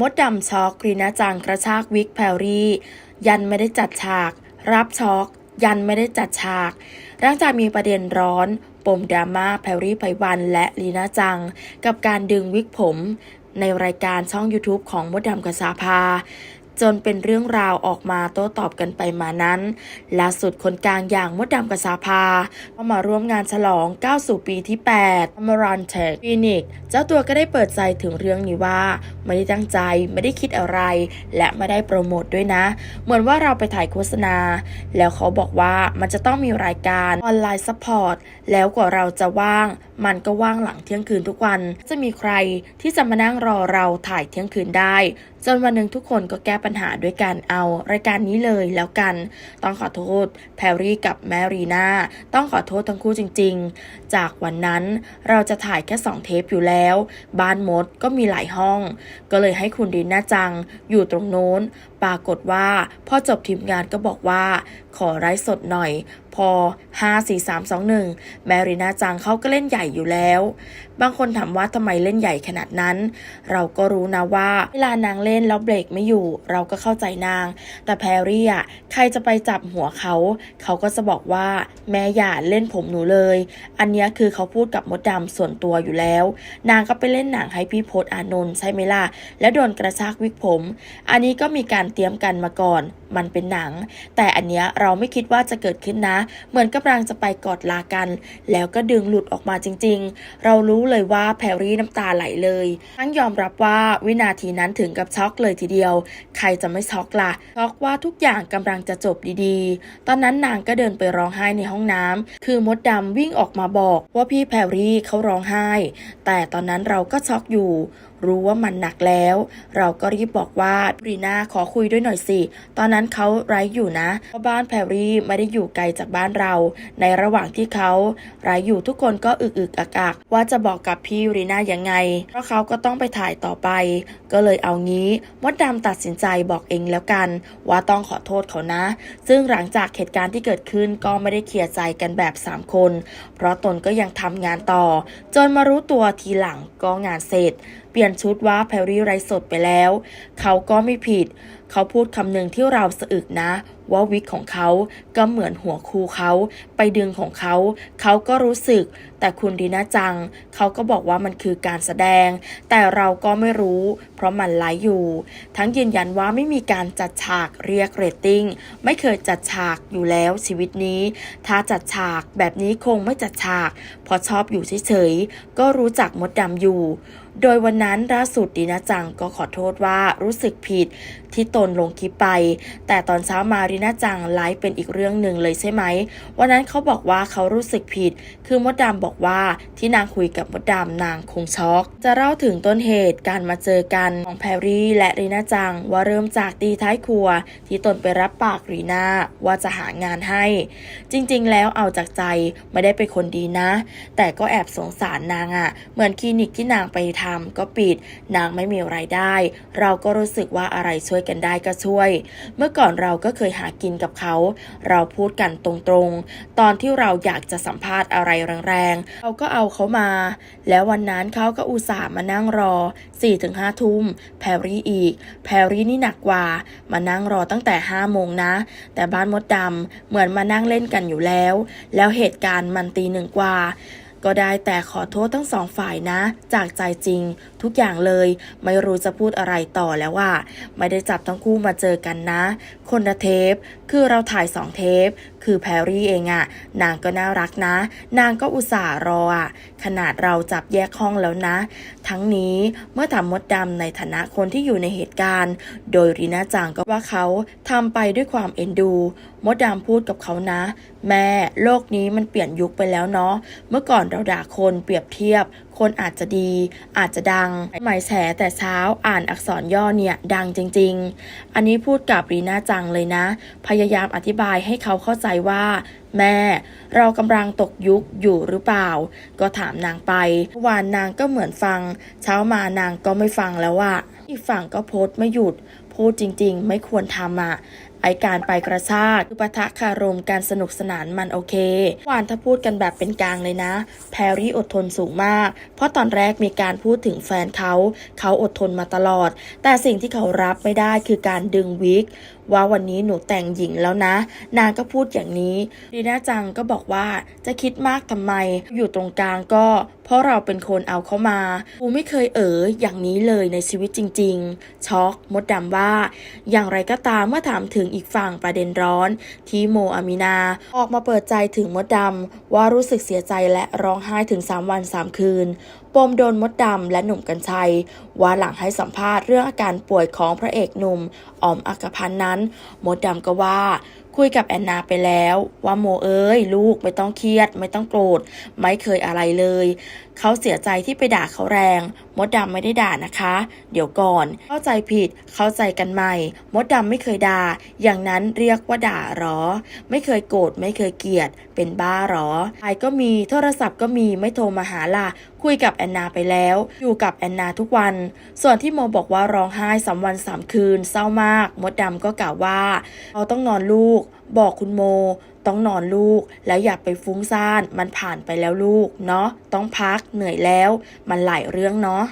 มดดำช็อกรีนาจังกระชากวิกแพรรี่ ยันไม่ได้จัดฉาก รับช็อก ยันไม่ได้จัดฉากหลังจากมีประเด็นร้อน ปมดราม่าแพรรี่ไพวันและลีน่าจัง กับการดึงวิกผม ในรายการช่อง YouTube ของมดดำกษาภา จนเป็นเรื่องราวออกมาโต้ตอบกันไปมานั้นล่าสุดคนกลางอย่างมดดำกษาภาก็มาร่วมงานฉลองก้าวสู่ปีที่8 a m a r a n t e c h Clinic เจ้าตัวก็ได้เปิดใจถึงเรื่องนี้ว่า ไม่ได้ตั้งใจไม่ได้คิดอะไร และไม่ได้โปรโมทด้วยนะ เหมือนว่าเราไปถ่ายโฆษณา แล้วเขาบอกว่ามันจะต้องมีรายการออนไลน์ซัพพอร์ตแล้วกว่าเราจะว่าง มันก็ว่างหลังเที่ยงคืนทุกวัน จะมีใครที่จะมานั่งรอเราถ่ายเที่ยงคืนได้ จนวันหนึ่งทุกคนก็แก้ปัญหาด้วยการเอารายการนี้เลยแล้วกัน ต้องขอโทษแพรรี่กับแมรีนาต้องขอโทษทั้งคู่จริง ๆ จากวันนั้นเราจะถ่ายแค่สองเทปอยู่แล้ว บ้านมดก็มีหลายห้อง ก็เลยให้คุณดินน่าจังอยู่ตรงโน้น ปรากฏว่าพอจบทีมงานก็บอกว่า ขอไลฟ์สดหน่อย พอ 5 4 3 2 1 แมรีนาจังเขาก็เล่นใหญ่อยู่แล้ว บางคนถามว่าทำไมเล่นใหญ่ขนาดนั้น เราก็รู้นะว่า เวลานางเล่นแล้วเบรกไม่อยู่ เราก็เข้าใจนาง แต่แพรรี่อะใครจะไปจับหัวเขา เขาก็จะบอกว่า แม่อย่าเล่นผมหนูเลย อันนี้คือเขาพูดกับมดดำส่วนตัวอยู่แล้ว นางก็ไปเล่นหนังให้พี่พศอานนท์ใช่ไหมล่ะ แล้วโดนกระชากวิกผม อันนี้ก็มีการเตรียมกันมาก่อนมันเป็นหนัง แต่อันเนี้ยเราไม่คิดว่าจะเกิดขึ้นนะ เหมือนกำลังจะไปกอดลากัน แล้วก็ดึงหลุดออกมาจริง ๆ เรารู้เลยว่าแพรรี่น้ำตาไหลเลย ทั้งยอมรับว่าวินาทีนั้นถึงกับช็อกเลยทีเดียว ใครจะไม่ช็อกล่ะช็อกว่าทุกอย่างกำลังจะจบดีๆ ตอนนั้นนางก็เดินไปร้องไห้ในห้องน้ำคือมดดำวิ่งออกมาบอกว่าพี่แพรรี่เขาร้องไห้ แต่ตอนนั้นเราก็ช็อกอยู่รู้ว่ามันหนักแล้ว เราก็รีบบอกว่ารีนาขอคุยด้วยหน่อยสิ ตอนนั้นเขาไร้อยู่นะ เพราะบ้านแพรรี่ไม่ได้อยู่ไกลจากบ้านเรา ในระหว่างที่เขาไร้อยู่ทุกคนก็อึกอึกอักอักว่าจะบอกกับพี่รีนายังไง เพราะเขาก็ต้องไปถ่ายต่อไป ก็เลยเอางี้มดดำตัดสินใจบอกเองแล้วกัน ว่าต้องขอโทษเขานะ ซึ่งหลังจากเหตุการณ์ที่เกิดขึ้นก็ไม่ได้เคลียร์ใจกันแบบ 3 คน เพราะตนก็ยังทำงานต่อ จนมารู้ตัวทีหลังก็งานเสร็จ ปลี่ยนชุดว่าแพรรี่ไรสดไปแล้ว เขาก็ไม่ผิด เขาพูดคำหนึ่งที่เราสะอึกนะ ว่าวิกของเขาก็เหมือนหัวคูเขาไปดึงของเขา เขาก็รู้สึก แต่คุณดีน่าจัง เขาก็บอกว่ามันคือการแสดง แต่เราก็ไม่รู้ เพราะมันไลฟ์อยู่ ทั้งยืนยันว่าไม่มีการจัดฉากเรียกเรตติ้ง ไม่เคยจัดฉากอยู่แล้วชีวิตนี้ ถ้าจัดฉากแบบนี้คงไม่จัดฉาก เพราะชอบอยู่เฉยๆ ก็รู้จักมดดำอยู่โดยวันนั้นล่าสุดดีนะจังก็ขอโทษว่ารู้สึกผิดที่ตนลงคลิปไป แต่ตอนเช้ามารีน่าจังไลฟ์เป็นอีกเรื่องหนึ่งเลยใช่ไหม วันนั้นเขาบอกว่าเขารู้สึกผิด คือมดดำบอกว่าที่นางคุยกับมดดำนางคงช็อก จะเล่าถึงต้นเหตุการมาเจอกันของแพรรี่และรีน่าจังว่าเริ่มจากตีท้ายครัว ที่ตนไปรับปากรีน่าว่าจะหางานให้ จริงๆ แล้วเอาจากใจไม่ได้เป็นคนดีนะ แต่ก็แอบสงสารนางอะ่ะ เหมือนคลินิกที่นางไปทำก็ปิด นางไม่มีไรายได้ เราก็รู้สึกว่าอะไรช่วยกันได้ก็ช่วย เมื่อก่อนเราก็เคยหากินกับเขา เราพูดกันตรงๆ ตอนที่เราอยากจะสัมภาษณ์อะไรแรงๆเขาก็เอาเขามา แล้ววันนั้นเขาก็อุตส่าห์มานั่งรอ 4-5 ทุ่ม แพรรี่อีก แพรรี่นี่หนักกว่า มานั่งรอตั้งแต่ 5 โมงนะ แต่บ้านมดดำเหมือนมานั่งเล่นกันอยู่แล้ว แล้วเหตุการณ์มันตีหนึ่งกว่า ก็ได้แต่ขอโทษทั้งสองฝ่ายนะ จากใจจริง ทุกอย่างเลย ไม่รู้จะพูดอะไรต่อแล้วว่า ไม่ได้จับทั้งคู่มาเจอกันนะ คนละเทป คือเราถ่ายสองเทป คือแพรรี่เองอะนางก็น่ารักนะ นางก็อุตส่าห์รออะขนาดเราจับแยกห้องแล้วนะ ทั้งนี้เมื่อถามมดดำในฐานะคนที่อยู่ในเหตุการณ์ โดยรีน่าจังก็ว่าเขาทำไปด้วยความเอ็นดูมดดำพูดกับเขานะ แม่โลกนี้มันเปลี่ยนยุคไปแล้วเนาะเมื่อก่อนเราด่าคนเปรียบเทียบ คนอาจจะดี อาจจะดังหมายแฉแต่เช้าอ่านอักษรย่อเนี่ย ดังจริง ๆ อันนี้พูดกับรีน่าจังเลยนะ พยายามอธิบายให้เขาเข้าใจว่า แม่ เรากำลังตกยุคอยู่หรือเปล่า ก็ถามนางไปเมื่อวานนางก็เหมือนฟัง เช้ามานางก็ไม่ฟังแล้วอะอีกฝั่งก็โพสต์ไม่หยุดพูดจริงๆ ไม่ควรทำอะ ไอการไปกระชากคือปะทะคารมการสนุกสนานมันโอเค หวานถ้าพูดกันแบบเป็นกลางเลยนะ แพรรี่อดทนสูงมาก เพราะตอนแรกมีการพูดถึงแฟนเขา เขาอดทนมาตลอด แต่สิ่งที่เขารับไม่ได้คือการดึงวิก ว่าวันนี้หนูแต่งหญิงแล้วนะ นางก็พูดอย่างนี้ดีน่าจังก็บอกว่าจะคิดมากทำไม อยู่ตรงกลางก็ เพราะเราเป็นคนเอาเข้ามากูไม่เคยเอ๋ออย่างนี้เลยในชีวิตจริง ๆ ช็อกมดดำว่า อย่างไรก็ตามเมื่อถามถึงอีกฝั่งประเด็นร้อน ที่โมอามินา ออกมาเปิดใจถึงมดดำว่ารู้สึกเสียใจและร้องไห้ถึง 3 วัน 3 คืนปมโดนมดดำและหนุ่มกัญชัย ว่าหลังให้สัมภาษณ์เรื่องอาการป่วยของพระเอกหนุ่มออมอักพันธ์นั้น มดดำก็ว่า คุยกับแอนนาไปแล้ว ว่าโมเอ้ย ลูกไม่ต้องเครียด ไม่ต้องโกรธ ไม่เคยอะไรเลย เขาเสียใจที่ไปด่าเขาแรง มดดำไม่ได้ด่านะคะ เดี๋ยวก่อน เข้าใจผิด เข้าใจกันใหม่ มดดำไม่เคยด่า อย่างนั้นเรียกว่าด่าหรอ ไม่เคยโกรธ ไม่เคยเกลียด เป็นบ้าหรอไลน์ก็มี โทรศัพท์ก็มี ไม่โทรมาหาล่ะ คุยกับแอนนาไปแล้ว อยู่กับแอนนาทุกวัน ส่วนที่โมบอกว่าร้องไห้สามวันสามคืน เศร้ามาก มดดำก็กล่าวว่าเขาต้องนอนลูกบอกคุณโม ต้องนอนลูก แล้วอย่าไปฟุ้งซ่าน มันผ่านไปแล้วลูก เนาะ ต้องพัก เหนื่อยแล้ว มันหลายเรื่องเนาะ